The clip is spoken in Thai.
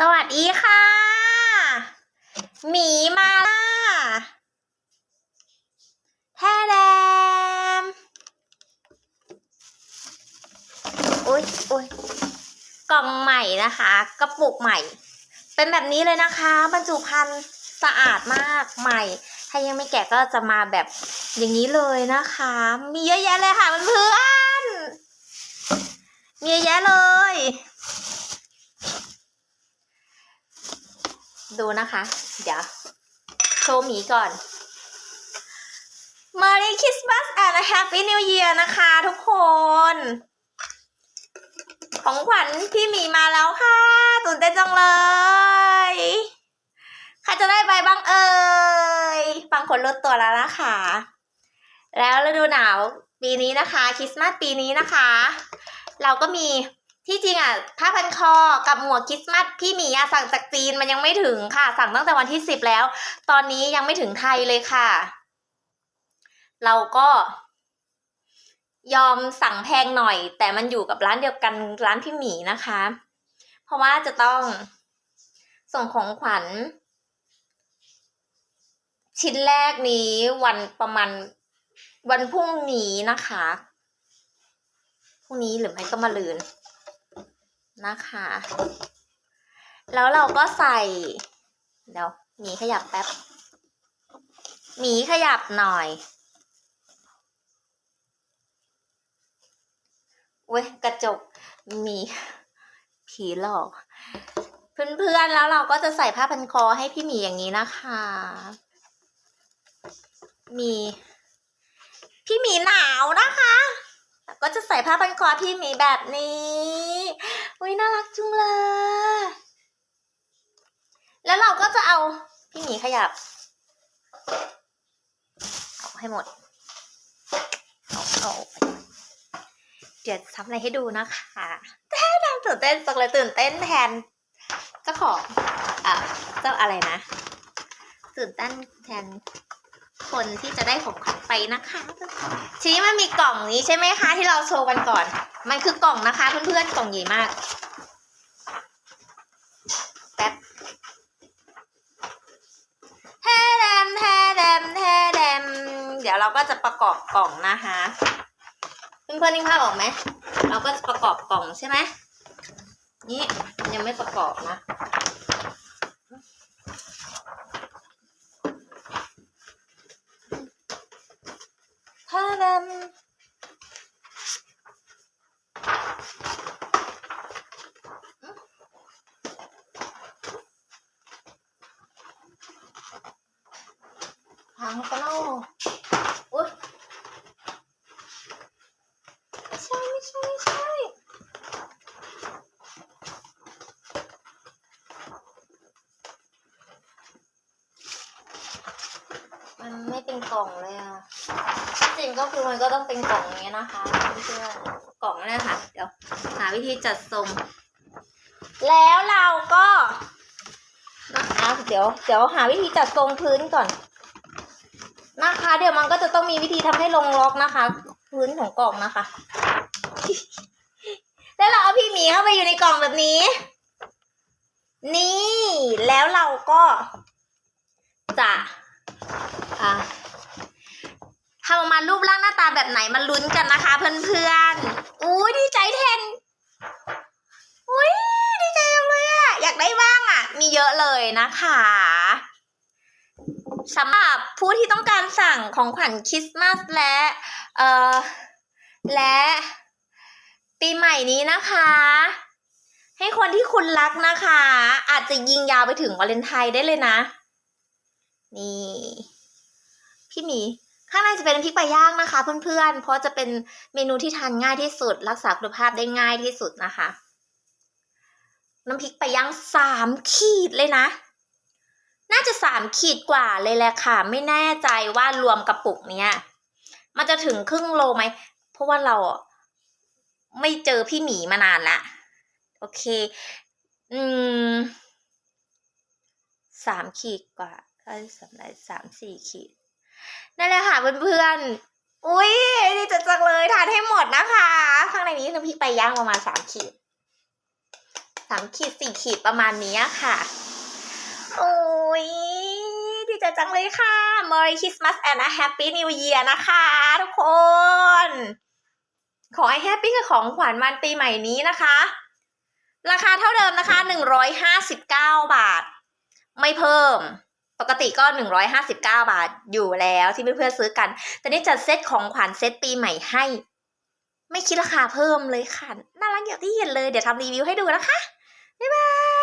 สวัสดีค่ะ หมีมาล่าแท้แดมอุ้ยอุ้ยกล่องใหม่นะคะ กระปุกใหม่ เป็นแบบนี้เลยนะคะ บรรจุภัณฑ์สะอาดมากใหม่ ถ้ายังไม่แกะก็จะมาแบบอย่างนี้เลยนะคะ มีเยอะแยะเลยค่ะเพื่อนๆมีเยอะแยะเลย ดูนะคะ เดี๋ยว โชว์หมีก่อน Merry Christmas and Happy New Year นะคะทุกคน ของขวัญพี่หมีมาแล้วค่ะตื่นเต้นจังเลยใครจะได้ไปบ้างเอ่ยบางคนลดตัวแล้วนะคะ แล้วฤดูหนาวปีนี้นะคะคริสต์มาสปีนี้นะคะ เราก็มี ที่จริงอะผ้าพันคอกับหมวกคริสต์มาสพี่หมีอะสั่งจากจีนมันยังไม่ถึงค่ะ สั่งตั้งแต่วันที่สิบแล้ว ตอนนี้ยังไม่ถึงไทยเลยค่ะ เราก็ยอมสั่งแพงหน่อย แต่มันอยู่กับร้านเดียวกันร้านพี่หมีนะคะ เพราะว่าจะต้องส่งของขวัญ ชิ้นแรกนี้วันประมาณวันพรุ่งนี้นะคะพรุ่งนี้หรือไม่ก็มาลืน นะคะ แล้วเราก็ใส่ เดี๋ยวหมีขยับแป๊บหมีขยับหน่อยเว้ยกระจกมีผีหลอก เพื่อนๆแล้วเราก็จะใส่ผ้าพันคอให้พี่หมีอย่างนี้นะคะ มี พี่หมีหนาวนะคะ ก็จะใส่ผ้าพันคอพี่หมีแบบนี้ อุ้ยน่ารักจุงเลย แล้วเราก็จะเอาพี่หมีขยับ เอาให้หมด เอาเอาเดี๋ยวทำอะไรให้ดูนะคะแท้ดำตื่นเต้นจังเลยตื่นเต้นแทนเจ้าของอ่าเจ้าอะไรนะ ตื่นเต้นแทน คนที่จะได้ของขวัญไปนะคะทีนี้มันมีกล่องนี้ใช่ไหมคะ ที่เราโชว์กันก่อน มันคือกล่องนะคะเพื่อนๆกล่องใหญ่มากแป๊บแท้แดมแท้แดมแท้แดมเดี๋ยวเราก็จะประกอบกล่องนะคะเพื่อนๆนึกภาพออกไหมเราก็จะประกอบกล่องใช่ไหมนี่ยังไม่ประกอบนะ ท่าดำพังกันแล้วอุ๊ยไม่ใช่ไม่ใช่ไม่ใช่มันไม่เป็นกล่องเลยอะ จริงก็คือมันก็ต้องเป็นกล่องอย่างเงี้นะคะเพื่อนกล่องนั่นแหละค่ะ เดี๋ยวหาวิธีจัดทรง แล้วเราก็นะคะเดี๋ยวเดี๋ยวหาวิธีจัดทรงพื้นก่อน นะคะ เดี๋ยวมันก็จะต้องมีวิธีทำให้ลงล็อกนะคะ พื้นของกล่องนะคะ แล้วเราเอาพี่หมีเข้าไปอยู่ในกล่องแบบนี้ นี่แล้วเราก็ แบบไหนมาลุ้นกันนะคะ เพื่อนๆอุ้ยดีใจแทนอุ้ยดีใจจังเลยอะอยากได้บ้างอะมีเยอะเลยนะคะสำหรับผู้ที่ต้องการสั่งของขวัญคริสต์มาสและ เอ่อ และปีใหม่นี้นะคะ ให้คนที่คุณรักนะคะ อาจจะยิงยาวไปถึงวาเลนไทน์ได้เลยนะ นี่ พี่หมี ข้างในจะเป็นพริกปลาย่างนะคะ เพื่อนๆ เพราะจะเป็นเมนูที่ทานง่ายที่สุด รักษาคุณภาพได้ง่ายที่สุดนะคะ น้ำพริกปลาย่างสามขีดเลยนะ น่าจะสามขีดกว่าเลยแหละค่ะ ไม่แน่ใจว่ารวมกระปุกเนี้ยมันจะถึงครึ่งโลไหม เพราะว่าเราไม่เจอพี่หมีมานานละโอเค อืมสามขีดกว่าก็สำหรับสามสี่ขีด นั่นแหละค่ะเพื่อนๆ อุ้ยดีจังจังเลยทานให้หมดนะคะ ข้างในนี้น้ำพริกไปย่างประมาณสามขีดสามขีดสี่ขีดประมาณนี้ค่ะ โอ้ยดีใจจังเลยค่ะ Merry Christmas and a Happy New Year นะคะ ทุกคน ขอให้แฮปปี้กับของขวัญวันปีใหม่นี้นะคะ ราคาเท่าเดิมนะคะ 159 บาท ไม่เพิ่ม ปกติก็ 159 บาทอยู่แล้วที่เพื่อนๆซื้อกัน แต่นี่จัดเซตของขวัญเซตปีใหม่ให้ ไม่คิดราคาเพิ่มเลยค่ะ น่ารักอย่างที่เห็นเลย เดี๋ยวทำรีวิวให้ดูนะคะ บ๊ายบาย